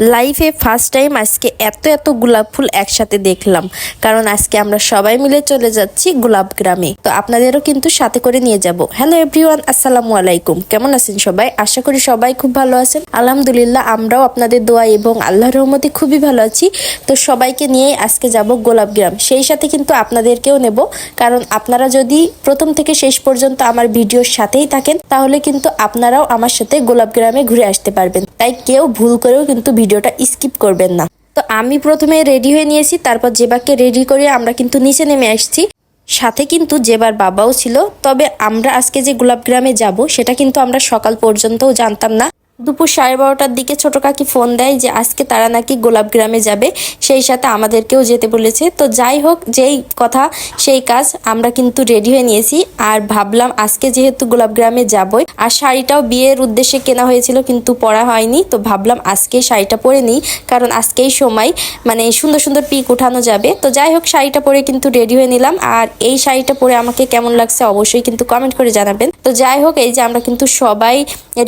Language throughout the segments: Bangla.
লাইফে ফার্স্ট টাইম আজকে এত এত গোলাপ ফুল একসাথে দেখলাম। কারণ আজকে আমরা সবাই মিলে চলে যাচ্ছি গোলাপ গ্রামে। তো আপনাদেরও কিন্তু সাথে করে নিয়ে যাব। হ্যালো এভরিওয়ান আসসালামু আলাইকুম। কেমন আছেন সবাই? আশা করি সবাই খুব ভালো আছেন। আলহামদুলিল্লাহ, আমরাও আপনাদের দোয়া এবং আল্লাহর রহমতে খুবই ভালো আছি। তো সবাইকে নিয়ে আজকে যাব গোলাপ গ্রাম। সেই সাথে কিন্তু আপনাদেরকেও নেব। কারণ আপনারা যদি প্রথম থেকে শেষ পর্যন্ত আমার ভিডিওর সাথেই থাকেন, তাহলে কিন্তু আপনারাও আমার সাথে গোলাপ গ্রামে ঘুরে আসতে পারবেন। তাই কেউ ভুল করেও কিন্তু ভিডিওটা স্কিপ করবেন না। তো আমি প্রথমে রেডি হয়ে নিয়েছি, তারপর জেবাকে রেডি করে আমরা কিন্তু নিচে নেমে আসছি। সাথে কিন্তু জেবার বাবাও ছিল, তবে আমরা আজকে যে গোলাপ গ্রামে যাব, সেটা কিন্তু আমরা সকাল পর্যন্তও জানতাম না। দুপুর সাড়ে বারোটার দিকে ছোট কাকি ফোন দেয় যে, আজকে তারা নাকি গোলাপ গ্রামে যাবে, সেই সাথে আমাদেরকেও যেতে বলেছে। তো যাই হোক, যেই কথা, সেই কাজ আমরা কিন্তু রেডি হয়ে নিয়েছি। আর ভাবলাম আজকে যেহেতু গোলাপ গ্রামে যাবই, আর শাড়িটাও বিয়ের উদ্দেশ্যে কেনা হয়েছিল কিন্তু পরা হয়নি, তো ভাবলাম আজকে শাড়িটা পরে নিই, কারণ আজকেই সময় মানে সুন্দর সুন্দর পিক উঠানো যাবে। তো যাই হোক, শাড়িটা পরে কিন্তু রেডি হয়ে নিলাম। আর এই শাড়িটা পরে আমাকে কেমন লাগছে অবশ্যই কিন্তু কমেন্ট করে জানাবেন। তো যাই হোক, এই যে আমরা কিন্তু সবাই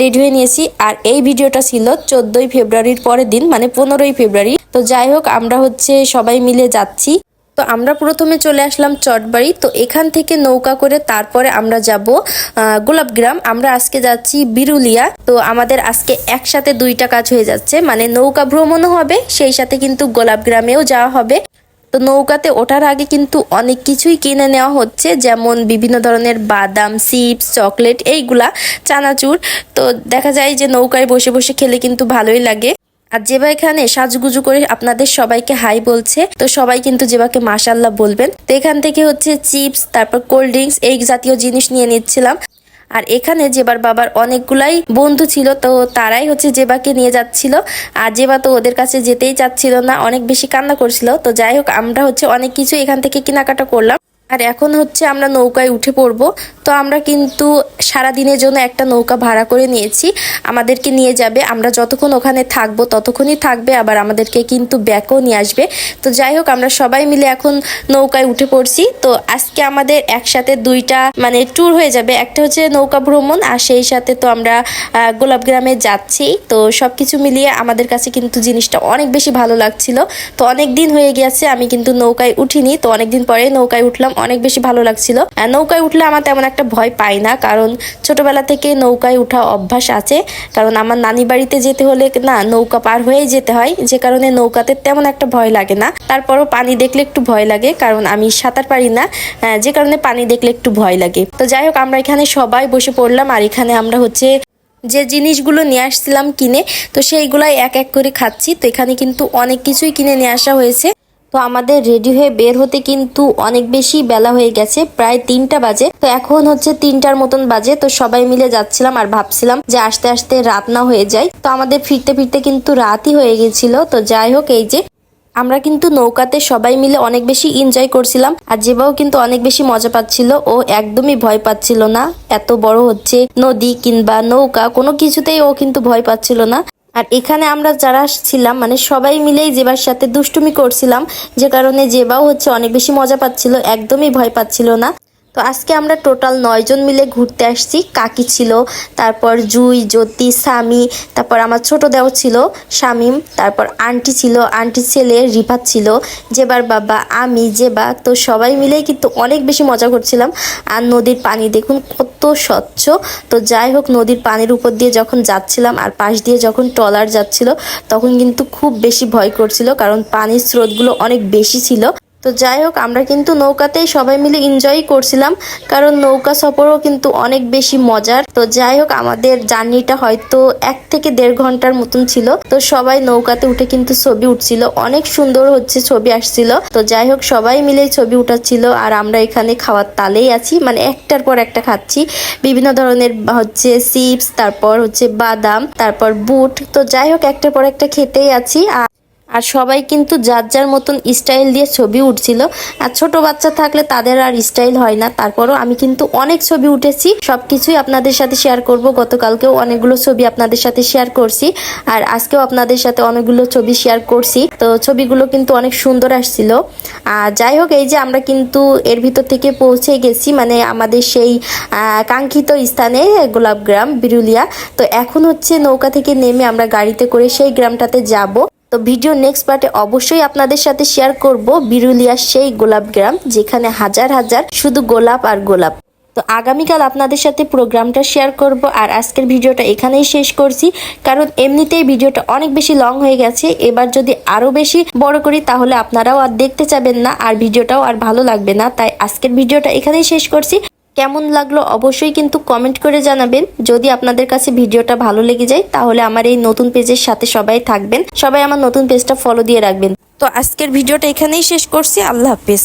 রেডি হয়ে নিয়েছি। আর এই ভিডিওটা ছিল চোদ্দই ফেব্রুয়ারির পরের দিন মানে পনেরোই ফেব্রুয়ারি। তো যাই হোক, আমরা হচ্ছে সবাই মিলে যাচ্ছি। তো আমরা প্রথমে চলে আসলাম চটবাড়ি। তো এখান থেকে নৌকা করে তারপরে আমরা যাব গোলাপগ্রাম। আমরা আজকে যাচ্ছি বিরুলিয়া। তো আমাদের আজকে একসাথে দুইটা কাজ হয়ে যাচ্ছে। মানে নৌকা ভ্রমণও হবে, সেই সাথে কিন্তু গোলাপগ্রামেও যাওয়া হবে। তো নৌকাতে ওঠার আগে কিন্তু অনেক কিছুই কিনে নেওয়া হচ্ছে, যেমন বিভিন্ন ধরনের বাদাম, চিপস, চকলেট এইগুলা, চানাচুর। তো দেখা যায় যে নৌকায় বসে বসে খেলে কিন্তু ভালোই লাগে। আর যেবা এখানে সাজগুজু করে আপনাদের সবাইকে হাই বলছে, তো সবাই কিন্তু যেবাকে মাশাল্লাহ বলবেন। তো এখান থেকে হচ্ছে চিপস, তারপর কোল্ড ড্রিঙ্কস এই জাতীয় জিনিস নিয়ে নিচ্ছিলাম। আর এখানে জেবার বাবার অনেকগুলাই বন্ধু ছিল, তো তারাই হচ্ছে জেবাকে নিয়ে যাচ্ছিল। আর জেবা তো ওদের কাছে যেতেই চাচ্ছিল না, অনেক বেশি কান্না করছিল। তো যাই হোক, আমরা হচ্ছে অনেক কিছু এখান থেকে কেনাকাটা করলাম। আর এখন হচ্ছে আমরা নৌকায় উঠে পড়ব। তো আমরা কিন্তু সারা দিনের জন্য একটা নৌকা ভাড়া করে নিয়েছি। আমাদেরকে নিয়ে যাবে। আমরা যতক্ষণ ওখানে থাকব ততক্ষণই থাকবে। আবার আমাদেরকে কিন্তু ব্যাকও নিয়ে আসবে। তো যাই হোক আমরা সবাই মিলে এখন নৌকায় উঠে পড়ছি। তো আজকে আমাদের একসাথে দুইটা মানে ট্যুর হয়ে যাবে। একটা হচ্ছে নৌকা ভ্রমণ আর সেই সাথে তো আমরা আহ, গোলাপগ্রামে যাচ্ছি। তো সব কিছু মিলিয়ে আমাদের কাছে কিন্তু জিনিসটা অনেক বেশি ভালো লাগছিল। তো অনেক দিন হয়ে গেছে আমি কিন্তু নৌকায় উঠিনি। তো অনেকদিন পরে নৌকায় উঠলাম। অনেক বেশি ভালো লাগছিল। নৌকায় উঠলে আমার তেমন একটা ভয় পাই না কারণ ছোটবেলা থেকে নৌকায় উঠা অভ্যাস আছে। কারণ আমার নানি বাড়িতে যেতে হলে না নৌকা পার হয়েই যেতে হয় যে কারণে নৌকাতে তেমন একটা ভয় লাগে না। তারপরও পানি দেখলে একটু ভয় লাগে কারণ আমি সাঁতার পারি না আহ, যে কারণে পানি দেখলে একটু ভয় লাগে। তো যাই হোক আমরা এখানে সবাই বসে পড়লাম আর এখানে আমরা হচ্ছে যে জিনিসগুলো নিয়ে আসছিলাম কিনে তো সেইগুলাই এক এক করে খাচ্ছি। তো এখানে কিন্তু অনেক কিছুই কিনে নিয়ে আসা হয়েছে। তো আমাদের রেডি হয়ে বের হতে কিন্তু অনেক বেশি বেলা হয়ে গেছে, প্রায় তিনটা বাজে। তো এখন হচ্ছে তিনটার মতন বাজে, তো সবাই মিলে যাচ্ছিলাম আর ভাবছিলাম যে আস্তে আস্তে রাত না হয়ে যায়। তো আমাদের ফিরতে ফিরতে কিন্তু রাতই হয়ে গেছিল। তো যাই হোক, এই যে আমরা কিন্তু নৌকাতে সবাই মিলে অনেক বেশি এনজয় করছিলাম আর যেবাও কিন্তু অনেক বেশি মজা পাচ্ছিল। ও একদমই ভয় পাচ্ছিল না। এত বড় হচ্ছে নদী কিংবা নৌকা, কোনো কিছুতেই ও কিন্তু ভয় পাচ্ছিল না। আর এখানে আমরা যারা ছিলাম মানে সবাই মিলেই জেবার সাথে দুষ্টুমি করছিলাম, যে কারণে জেবাও হচ্ছে অনেক বেশি মজা পাচ্ছিল, একদমই ভয় পাচ্ছিল না। তো আজকে আমরা টোটাল নয়জন মিলে ঘুরতে আসছি। কাকি ছিল, তারপর জুই, জ্যোতি, স্বামী, তারপর আমার ছোট দেও ছিল, শামিম, তারপর আন্টি ছিল, আন্টির ছেলে রিফাত ছিল, জেবার বাবা, আমি, জেবা, তো সবাই মিলেই কিন্তু অনেক বেশি মজা করছিলাম। আর নদীর পানি দেখুন কত স্বচ্ছ। তো যাই হোক, নদীর পানির উপর দিয়ে যখন যাচ্ছিলাম আর পাশ দিয়ে যখন ট্রলার যাচ্ছিল, তখন কিন্তু খুব বেশি ভয় করছিল, কারণ পানির স্রোতগুলো অনেক বেশি ছিল। তো যাই হোক, আমরা কিন্তু নৌকাতেই সবাই মিলে এনজয় করছিলাম, কারণ নৌকা সফরও কিন্তু অনেক বেশি মজার। তো যাই হোক, আমাদের জার্নিটা হয়তো এক থেকে দেড় ঘণ্টার মতন ছিল। তো সবাই নৌকাতে উঠে কিন্তু ছবি উঠছিল। অনেক সুন্দর হচ্ছে ছবি আসছিল। তো যাই হোক, সবাই মিলে ছবি উঠাচ্ছিল আর আমরা এখানে খাওয়ার তালেই আছি। মানে একটার পর একটা খাচ্ছি। বিভিন্ন ধরনের হচ্ছে চিপস, তারপর হচ্ছে বাদাম, তারপর বুট। তো যাই হোক, একটার পর একটা খেতেই আছি। আর আর সবাই কিন্তু যার যার মতন স্টাইল দিয়ে ছবি উঠছিল। আর ছোট বাচ্চা থাকলে তাদের আর স্টাইল হয় না। তারপরও আমি কিন্তু অনেক ছবি উঠেছি। সবকিছুই আপনাদের সাথে শেয়ার করব। গতকালকেও অনেকগুলো ছবি আপনাদের সাথে শেয়ার করছি। আর আজকেও আপনাদের সাথে অনেকগুলো ছবি শেয়ার করছি। তো ছবিগুলো কিন্তু অনেক সুন্দর আসছিল। আর যাই হোক, এই যে আমরা কিন্তু এর ভিতর থেকে পৌঁছে গেছি মানে আমাদের সেই কাঙ্ক্ষিত স্থানে গোলাপগ্রাম বিরুলিয়া। তো এখন হচ্ছে নৌকা থেকে নেমে আমরা গাড়িতে করে সেই গ্রামটাতে যাব। তো ভিডিও নেক্সট পার্টে অবশ্যই আপনাদের সাথে শেয়ার করব বিরুলিয়ার সেই গোলাপ গ্রাম, যেখানে হাজার হাজার শুধু গোলাপ আর গোলাপ। তো আগামীকাল আপনাদের সাথে প্রোগ্রামটা শেয়ার করব আর আজকের ভিডিওটা এখানেই শেষ করছি। কারণ এমনিতেই ভিডিওটা অনেক বেশি লং হয়ে গেছে। এবার যদি আরও বেশি বড় করি, তাহলে আপনারাও আর দেখতে চাবেন না, আর ভিডিওটাও আর ভালো লাগবে না। তাই আজকের ভিডিওটা এখানেই শেষ করছি। কেমন লাগল অবশ্যই কিন্তু কমেন্ট করে জানাবেন। যদি আপনাদের কাছে ভিডিওটা ভালো লেগে যায়, তাহলে আমার এই নতুন পেজের সাথে সবাই থাকবেন। সবাই আমার নতুন পেজটা ফলো দিয়ে রাখবেন। তো আজকের ভিডিওটা এখানেই শেষ করছি। আল্লাহ হাফেজ।